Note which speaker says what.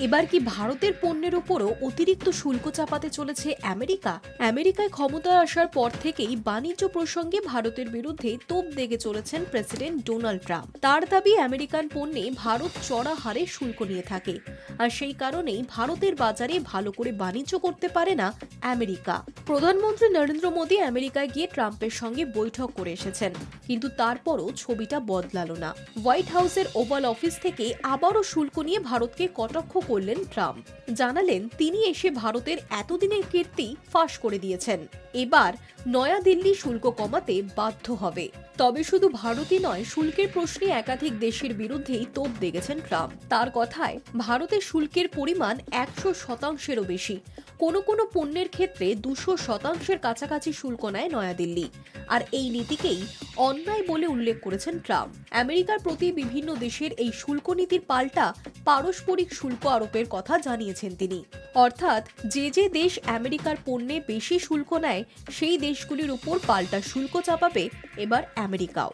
Speaker 1: এবার কি ভারতের পণ্যের উপরও অতিরিক্ত শুল্ক চাপাতে চলেছে আমেরিকা? আমেরিকায় ক্ষমতায় আসার পর থেকেই বাণিজ্য প্রসঙ্গে ভারতের বিরুদ্ধে তোপ দেগে চলেছেন প্রেসিডেন্ট ডোনাল্ড ট্রাম্প। তার দাবি, আমেরিকান পণ্যে ভারত চড়া হারে শুল্ক নিয়ে থাকে। আর সেই কারণেই ভারতের বাজারে ভালো করে বাণিজ্য করতে পারে না আমেরিকা। প্রধানমন্ত্রী নরেন্দ্র মোদী আমেরিকায় গিয়ে ট্রাম্পের সঙ্গে বৈঠক করে এসেছেন। কিন্তু তারপরও ছবিটা বদলালো না। হোয়াইট হাউসের ওভাল অফিস থেকে আবারও শুল্ক নিয়ে ভারতকে কটাক্ষ করলেন ট্রাম্প। জানালেন তিনি এসে ভারতের এতদিনের কীর্তি ফাঁস করে দিয়েছেন। এবার নয়াদিল্লি শুল্ক কমাতে বাধ্য হবে। তবে শুধু ভারতই নয়, শুল্কের প্রশ্নে একাধিক দেশের বিরুদ্ধেই তোপ দেখেছেন ট্রাম্প। তার কথায়, ভারতের শুল্কের পরিমাণ একশো শতাংশেরও বেশি। কোনো কোনো পণ্যের ক্ষেত্রে দুশো শতাংশের কাছাকাছি শুল্ক নেয় নয়াদিল্লি। আর এই নীতিকেই অন্যায় বলে উল্লেখ করেছেন ট্রাম্প। আমেরিকার প্রতি বিভিন্ন দেশের এই শুল্ক নীতির পাল্টা পারস্পরিক শুল্ক আরোপের কথা জানিয়েছেন তিনি। অর্থাৎ, যে যে দেশ আমেরিকার পণ্যে বেশি শুল্ক নেয় সেই দেশগুলির উপর পাল্টা শুল্ক চাপাবে এবার আমেরিকাও।